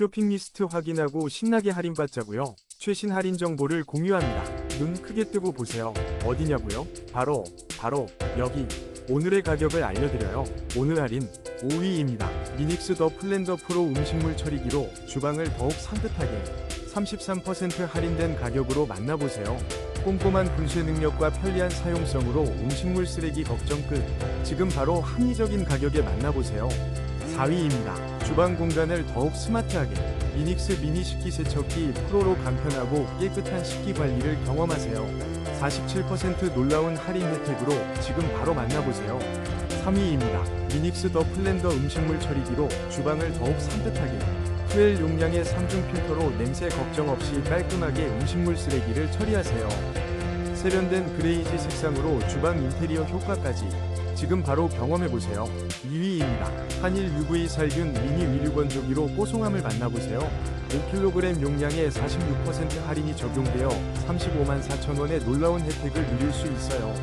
쇼핑 리스트 확인하고 신나게 할인받자고요. 최신 할인 정보를 공유합니다. 눈 크게 뜨고 보세요. 어디냐고요? 바로 바로 여기. 오늘의 가격을 알려드려요. 오늘 할인 5위입니다. 미닉스 더 플랜더 프로 음식물 처리기로 주방을 더욱 산뜻하게 33% 할인된 가격으로 만나보세요. 꼼꼼한 분쇄 능력과 편리한 사용성으로 음식물 쓰레기 걱정 끝. 지금 바로 합리적인 가격에 만나보세요. 4위입니다. 주방 공간을 더욱 스마트하게 미닉스 미니 식기 세척기 프로로 간편하고 깨끗한 식기 관리를 경험하세요. 47% 놀라운 할인 혜택으로 지금 바로 만나보세요. 3위입니다. 미닉스 더 플랜더 음식물 처리기로 주방을 더욱 산뜻하게 fuel 용량의 3중 필터로 냄새 걱정 없이 깔끔하게 음식물 쓰레기를 처리하세요. 세련된 그레이지 색상으로 주방 인테리어 효과까지 지금 바로 경험해보세요. 2위입니다. 한일 UV 살균 미니 위류 건조기로 뽀송함을 만나보세요. 5kg 용량에 46% 할인이 적용되어 35만 4천원의 놀라운 혜택을 누릴 수 있어요.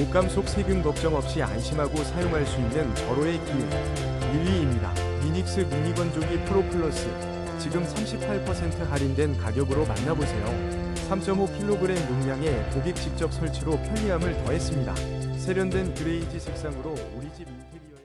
옷감 속 세균 걱정 없이 안심하고 사용할 수 있는 절호의 기회. 1위입니다. 미닉스 미니 건조기 프로 플러스. 지금 38% 할인된 가격으로 만나보세요. 3.5kg 용량의 고객 직접 설치로 편리함을 더했습니다. 세련된 그레이지 색상으로 우리 집 인테리어